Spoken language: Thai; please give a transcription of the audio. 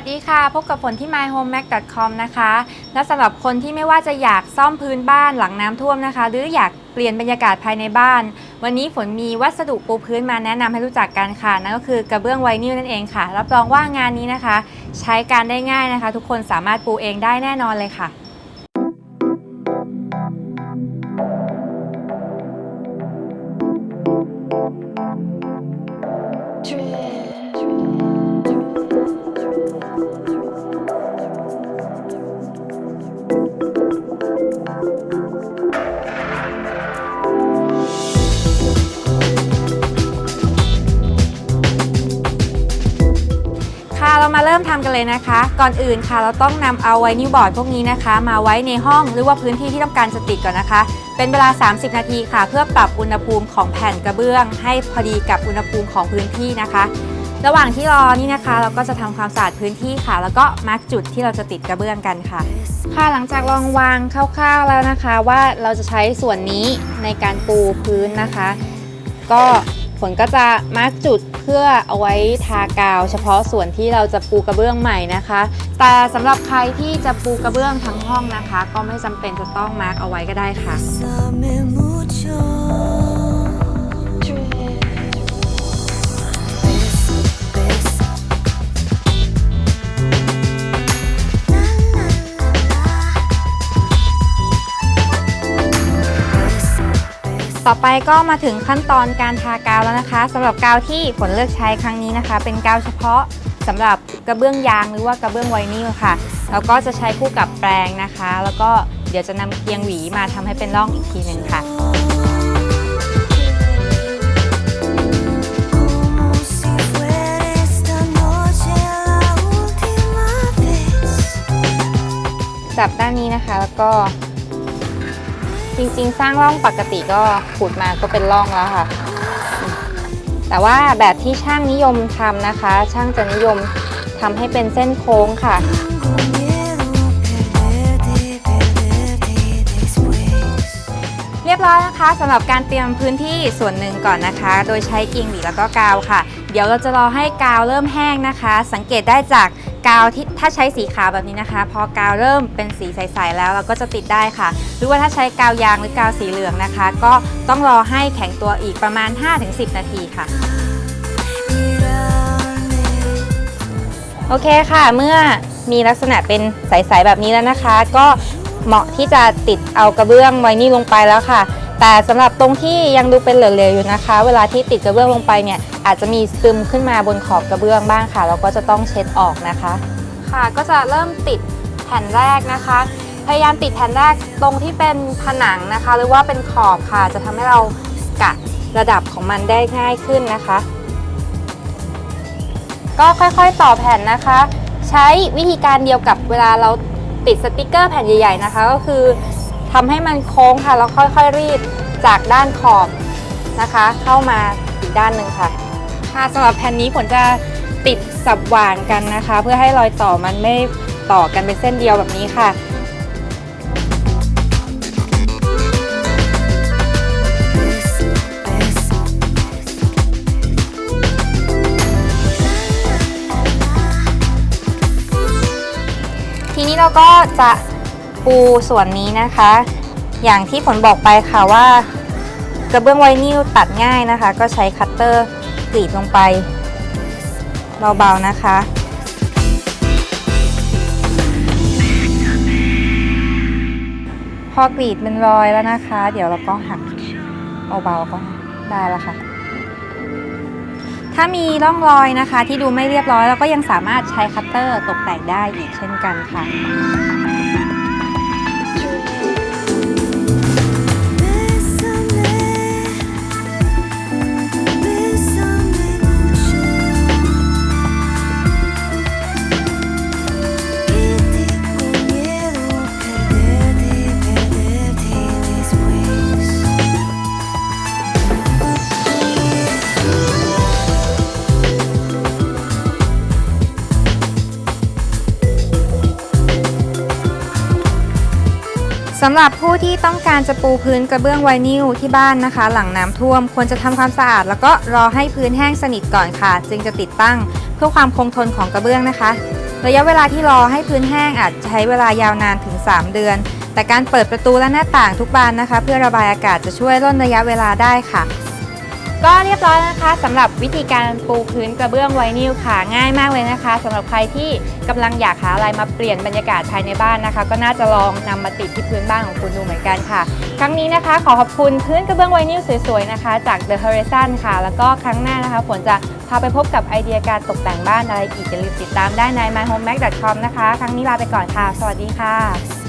สดีค่ะ พบกับฝนที่ myhomemac.com นะคะ และสำหรับคนที่ไม่ว่าจะอยากซ่อมพื้นบ้านหลังน้ำท่วมนะคะ หรืออยากเปลี่ยนบรรยากาศภายในบ้าน วันนี้ฝนมีวัสดุปูพื้นมาแนะนำให้รู้จักกันค่ะ นั่นก็คือกระเบื้องไวนิลนั่นเองค่ะ รับรองว่างานนี้นะคะ ใช้การได้ง่ายนะคะ ทุกคนสามารถปูเองได้แน่นอนเลยค่ะ เรามาเริ่มทำกันเลยนะคะ ก่อนอื่นค่ะ เราต้องนำเอาไวนิลบอร์ดพวกนี้นะคะ มาไว้ในห้องหรือว่าพื้นที่ที่ต้องการจะติดก่อนนะคะ เป็นเวลา 30 นาทีค่ะ เพื่อปรับอุณหภูมิของแผ่นกระเบื้อง ให้พอดีกับอุณหภูมิของพื้นที่นะคะ ระหว่างที่รอนี่นะคะ เราก็จะทำความสะอาดพื้นที่ค่ะ แล้วก็มาร์กจุดที่เราจะติดกระเบื้องกันค่ะ ค่ะหลังจากลองวางคร่าวๆแล้วนะคะ ว่าเราจะใช้ส่วนนี้ในการปูพื้นนะคะ ก็ ฝนก็จะมาร์กจุดเพื่อเอาไว้ทากาว เฉพาะส่วนที่เราจะปูกระเบื้องใหม่นะคะ แต่สำหรับใครที่จะปูกระเบื้องทั้งห้องนะคะ ก็ไม่จำเป็นจะต้องมาร์กเอาไว้ก็ได้ค่ะ อไปก็มาถึงขั้นตอนการทากาวแล้วนะคะสำหรับกาวที่ฝนเลือกใช้ครั้งนี้นะคะ เป็นกาวเฉพาะสำหรับกระเบื้องยางหรือว่ากระเบื้องไวนิลค่ะแล้วก็จะใช้คู่กับแปรงนะคะ แล้วก็เดี๋ยวจะนำเกียงหวีมาทำให้เป็นร่องอีกทีหนึ่งค่ะจับด้านนี้นะคะแล้วก็ จริงๆ สร้างร่องปกติก็ขูดมาก็เป็นร่องแล้วค่ะ แต่ว่าแบบที่ช่างนิยมทำนะคะ ช่างจะนิยมทำให้เป็นเส้นโค้งค่ะเรียบร้อยนะคะสำหรับการเตรียมพื้นที่ส่วนหนึ่งก่อนนะคะ โดยใช้กียงหวีแล้วก็กาวค่ะ เดี๋ยวเราจะรอให้กาวเริ่มแห้งนะคะ สังเกตได้จาก กาวที่ถ้าใช้สีขาวแบบนี้นะคะ พอกาวเริ่มเป็นสีใสๆแล้วเราก็จะติดได้ค่ะ หรือว่าถ้าใช้กาวยางหรือกาวสีเหลืองนะคะ ก็ต้องรอให้แข็งตัวอีกประมาณ 5-10 นาทีค่ะ โอเคค่ะเมื่อมีลักษณะเป็นใสๆแบบนี้แล้วนะคะ ก็เหมาะที่จะติดเอากระเบื้องไว้นี่ลงไปแล้วค่ะ แต่สำหรับตรงที่ยังดูเป็นเหลวๆอยู่นะคะ เวลาที่ติดกระเบื้องลงไปเนี่ยอาจจะมีซึมขึ้นมาบนขอบกระเบื้องบ้างค่ะ เราก็จะต้องเช็ดออกนะคะ ค่ะก็จะเริ่มติดแผ่นแรกนะคะ พยายามติดแผ่นแรกตรงที่เป็นผนังนะคะ หรือว่าเป็นขอบค่ะ จะทำให้เรากะระดับของมันได้ง่ายขึ้นนะคะ ก็ค่อยๆต่อแผ่นนะคะ ใช้วิธีการเดียวกับเวลาเราติดสติกเกอร์แผ่นใหญ่ ๆนะคะ ก็คือ ทำให้มันโค้งค่ะแล้วค่อยๆรีดจากด้านขอบนะคะ เข้ามาอีกด้านหนึ่งค่ะ ค่ะสำหรับแผ่นนี้ผลจะติดสับหว่างกันนะคะ เพื่อให้รอยต่อมันไม่ต่อกันเป็นเส้นเดียวแบบนี้ค่ะ Besa, besa. ทีนี้เราก็จะ ปูส่วนนี้นะคะ อย่างที่ผลบอกไปค่ะว่ากระเบื้องไวนิลตัดง่ายนะคะ ก็ใช้คัตเตอร์กรีดลงไปเบาๆนะคะพอกรีดเป็นรอยแล้วนะคะ เดี๋ยวเราก็หักเบาๆก็ได้แล้วค่ะ ถ้ามีร่องรอยนะคะที่ดูไม่เรียบร้อยเราก็ยังสามารถใช้คัตเตอร์ตกแต่งได้อีกเช่นกันค่ะ สำหรับผู้ที่ต้องการจะปูพื้นกระเบื้องไวนิลที่บ้านนะคะ หลังน้ำท่วมควรจะทำความสะอาด แล้วก็รอให้พื้นแห้งสนิทก่อนค่ะ จึงจะติดตั้งเพื่อความคงทนของกระเบื้องนะคะ ระยะเวลาที่รอให้พื้นแห้งอาจใช้เวลายาวนานถึง 3 เดือน แต่การเปิดประตูและหน้าต่างทุกบานนะคะ เพื่อระบายอากาศจะช่วยร่นระยะเวลาได้ค่ะ ก็เรียบร้อยแล้วนะคะสำหรับวิธีการปูพื้นกระเบื้องไวนิลค่ะง่ายมากเลยนะคะสำหรับใครที่กำลังอยากหาอะไรมาเปลี่ยนบรรยากาศภายในบ้านนะคะ ก็น่าจะลองนำมาติดที่พื้นบ้านของคุณดูเหมือนกันค่ะ ครั้งนี้นะคะขอขอบคุณพื้นกระเบื้องไวนิลสวยๆนะคะ จาก The Horizon ค่ะ แล้วก็ครั้งหน้านะคะฝนจะพาไปพบกับไอเดียการตกแต่งบ้านอะไรอีกอย่าลืมติดตามได้ใน myhomemac.com นะคะ ครั้งนี้ลาไปก่อนค่ะ สวัสดีค่ะ